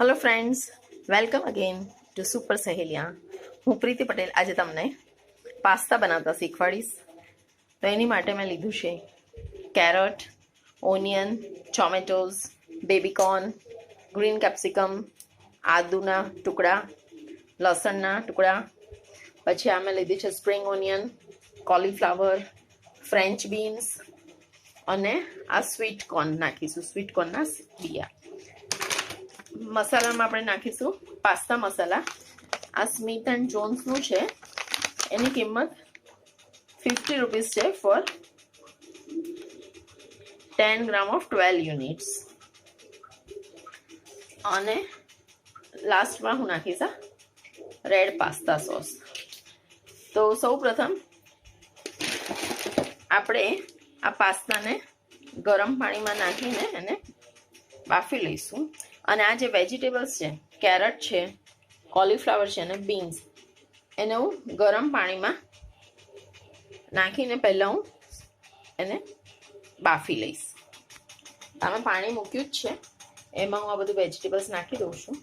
Hello friends welcome again to super Saheliya હું પ્રીતિ પટેલ આજે તમને પાસ્તા બનાવતા શીખવાડીશ. તો એની માટે મેં લીધું છે carrot, onion tomatoes baby corn, green capsicum, આદુના ટુકડા, લસણના ટુકડા. પછી આ મેં લીધી છે spring onion, cauliflower, French beans અને આ સ્વીટ કોર્ન નાખીશું. સ્વીટ કોર્નના બિયા. મસાલામાં આપણે નાખીશું પાસ્તા મસાલા. આ સ્મિથ એન્ડ જોન્સનું છે. એની કિંમત ફિફ્ટી રૂપીઝ છે for ten gram of twelve units. અને લાસ્ટમાં હું નાખીશ આ રેડ પાસ્તા સોસ. તો સૌ પ્રથમ આપણે આ પાસ્તાને ગરમ પાણીમાં નાખીને એને બાફી લઈશું. અને આ જે વેજીટેબલ્સ છે, કેરટ છે, કોલીફ્લાવર છે અને બીન્સ, એને હું ગરમ પાણીમાં નાખીને પહેલાં હું એને બાફી લઈશ. આમાં પાણી મૂક્યું જ છે. એમાં હું આ બધું વેજીટેબલ્સ નાખી દઉં છું.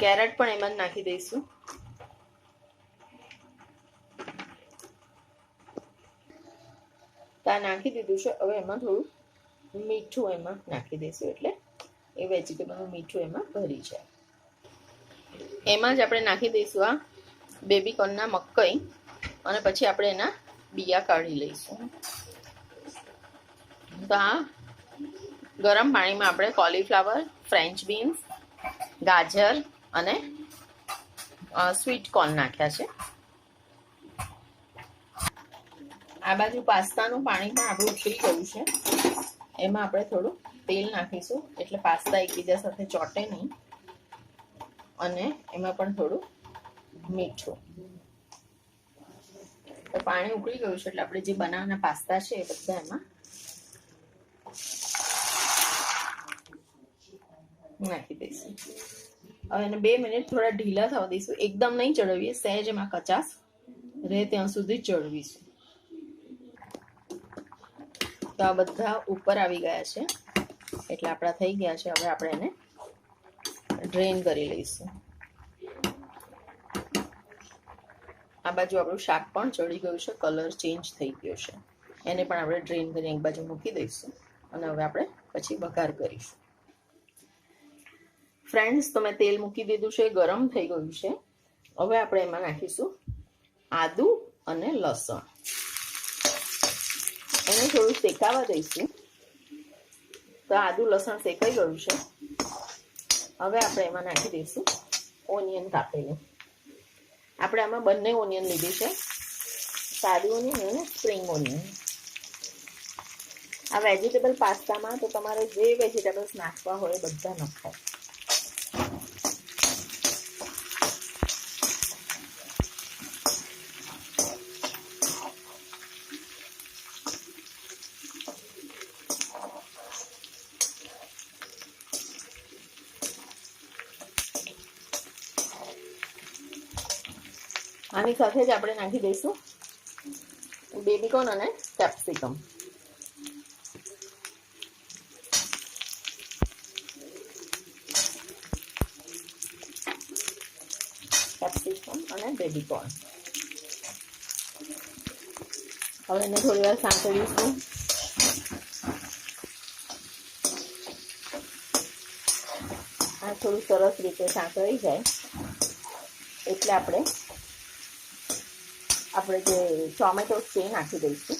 કેરેટ પણ એમાં જ નાખી દઈશું. તા નાખી દીધું છે. હવે એમાં થોડું મીઠું એમાં નાખી દઈશું એટલે એ વેજીટેબલનું મીઠું એમાં ભરી જાય એમાં જ આપણે નાખી દઈશું આ બેબી કોર્નના મકઈ અને પછી આપણે એના બિયા કાઢી લઈશું. તો આ ગરમ પાણીમાં આપણે કોલીફ્લાવર ફ્રેન્ચ બીન્સ ગાજર અને સ્વીટ કોર્ન નાખ્યા છે. આ બાજુ પાસ્તાનું પાણી પણ આપણું ઠીક ગયું છે. એમાં આપણે થોડું તેલ નાખીશું. એટલે પાસ્તા એકબીજા સાથે ચોટે નહીં. અને એમાં પણ થોડું મીઠું. તો પાણી ઉકળી ગયું છે, એટલે આપણે જે બનાવવાના પાસ્તા છે એ બધા એમાં નાખી દઈશું. હવે એને બે મિનિટ થોડા ઢીલા થવા દઈશું. એકદમ નહીં ચડવીએ, સહેજ એમાં કચાસ રહે ત્યાં સુધી ચડવીશું. તો આ બધા ઉપર આવી ગયા છે. એટલે આપણા થઈ ગયા છે. હવે આપણે એને ડ્રેન કરી લઈશું. આ બાજુ આપણું શાક પણ ચડી ગયું છે. કલર ચેન્જ થઈ ગયો છે. એને પણ આપણે ડ્રેન કરી એક બાજુ મૂકી દઈશું અને હવે આપણે પછી વઘાર કરીશું. ફ્રેન્ડ્સ તો મેં તેલ મૂકી દીધું છે. ગરમ થઈ ગયું છે. હવે આપણે એમાં નાખીશું આદુ અને લસણ. એને થોડું શેકાવા દઈશું તો આદુ લસણ શેકાઈ ગયું છે હવે આપણે એમાં નાખી દઈશું ઓનિયન કાપેલું આપણે આમાં બંને ઓનિયન લીધી છે સાદી ઓનિયન અને સ્પ્રિંગ ઓનિયન આ વેજીટેબલ પાસ્તામાં તો તમારે જે વેજીટેબલ્સ નાખવા હોય બધા નખાય આની સાથે જ આપણે નાખી દઈશું. બેબીકોર્ન અને કેપ્સિકમ. કેપ્સિકમ અને બેબીકોર્ન હવે એને થોડી વાર સાંકળીશું. આ થોડું સરસ રીતે સાંકળી જાય. એટલે આપણે આપણે જે ટોમેટો છે એ નાખી દઈશું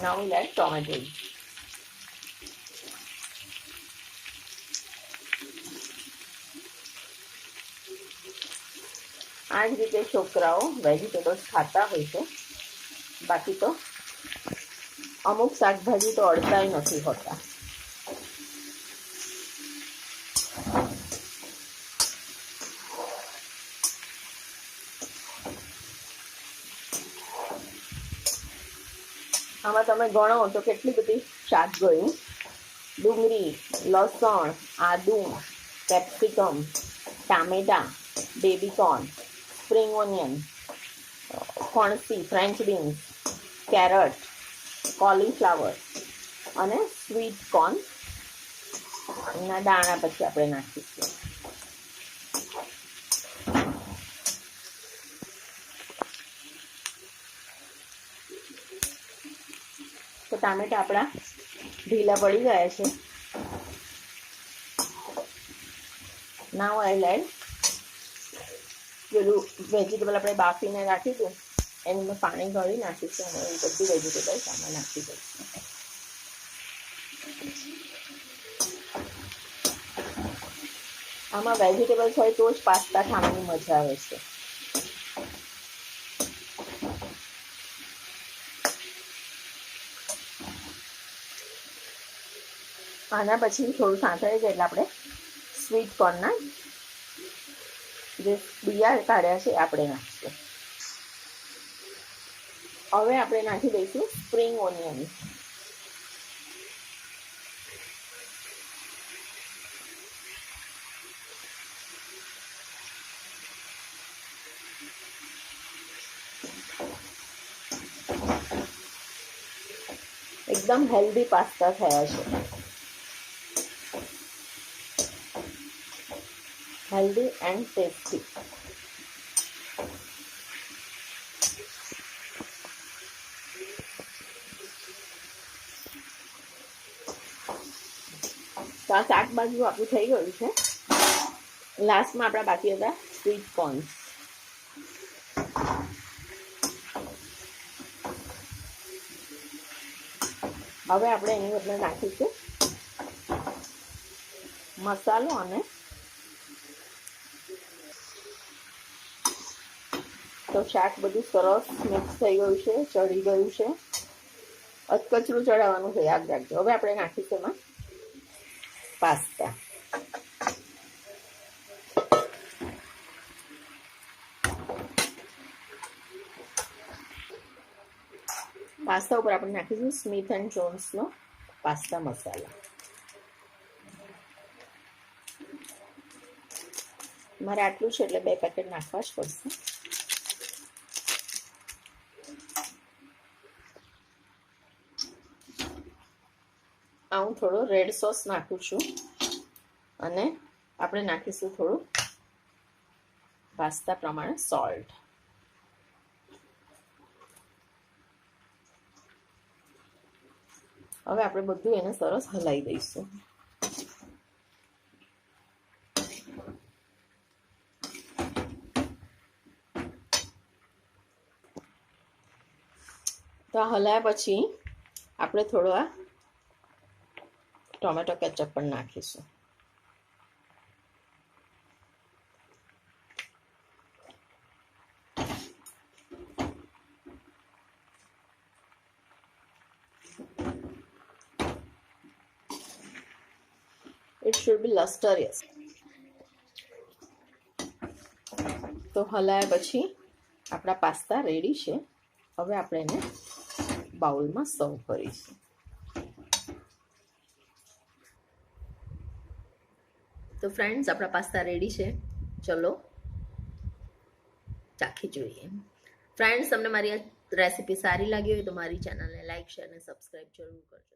now we'll add tomatoes આ જ રીતે છોકરાઓ વેજીટેબલ્સ ખાતા હોય છે બાકી તો અમુક શાકભાજી તો અડતાય નથી હોતા આમાં તમે ગણો તો કેટલી બધી શાક ગયું? ડુંગળી, લસણ, આદુ, કેપ્સિકમ, ટામેટા, બેબીકોર્ન, સ્પ્રિંગ ઓનિયન, ફણસી, ફ્રેન્ચ બીન્સ, કેરટ, કોલીફ્લાવર અને સ્વીટ કોર્ન. એના દાણા પછી આપણે નાખીશું. તો ટામેટા આપણા ઢીલા પડી ગયા છે. નાવ આઈ એડ પેલું વેજીટેબલ આપણે બાફીને રાખીશું. મેં પાણી ગળી નાખીશું અને એ બધી વેજીટેબલ આમાં નાખી દઈશું. આમાં વેજીટેબલ્સ હોય તો જ પાસ્તા ખાવાની મજા આવે છે. આના પછી થોડું સાંતળી જાય એટલે આપણે સ્વીટ કોર્નના જે બિયા કાઢ્યા છે આપણે નાખીશું. હવે આપણે નાખી દઈશું સ્પ્રિંગ ઓનિયન એકદમ હેલ્ધી પાસ્તા થયા છે. Healthy and tasty. તો આ શાક બાજુ આપણું થઈ ગયું છે લાસ્ટમાં આપણા બાકી હતા સ્વીટ કોર્ન હવે આપણે એની અંદર નાખીશું મસાલો અને તો શાક બધું સરસ મિક્સ થઈ ગયું છે, ચડી ગયું છે. અધકચરું ચડાવવાનું છે, યાદ રાખજો. હવે આપણે નાખીશું એમાં પાસ્તા. પાસ્તા ઉપર આપણે નાખીશું સ્મિથ એન્ડ જોન્સનો પાસ્તા મસાલા. મારે આટલું છે એટલે બે પેકેટ નાખવા જ પડશે. આ હું થોડો રેડ સોસ નાખું છું. અને આપણે નાખીશું થોડું પાસ્તા પ્રમાણે સોલ્ટ હવે આપણે બધું એને સરસ હલાવી દઈશું. તો હલાયા પછી આપણે થોડો આ ટોમેટો કેચઅપ પણ નાખીશું. ઇટ શુડ બી લસ્ટરિયસ તો હલાયા પછી આપણા પાસ્તા રેડી છે. હવે આપણે એને બાઉલમાં સર્વ કરીશું. તો ફ્રેન્ડ્સ આપણા પાસ્તા રેડી છે. ચલો, ચાખી જોઈએ. ફ્રેન્ડ્સ તમને મારી આ રેસીપી સારી લાગી હોય તો મારી ચેનલને લાઈક શેર અને સબસ્ક્રાઈબ જરૂર કરજો.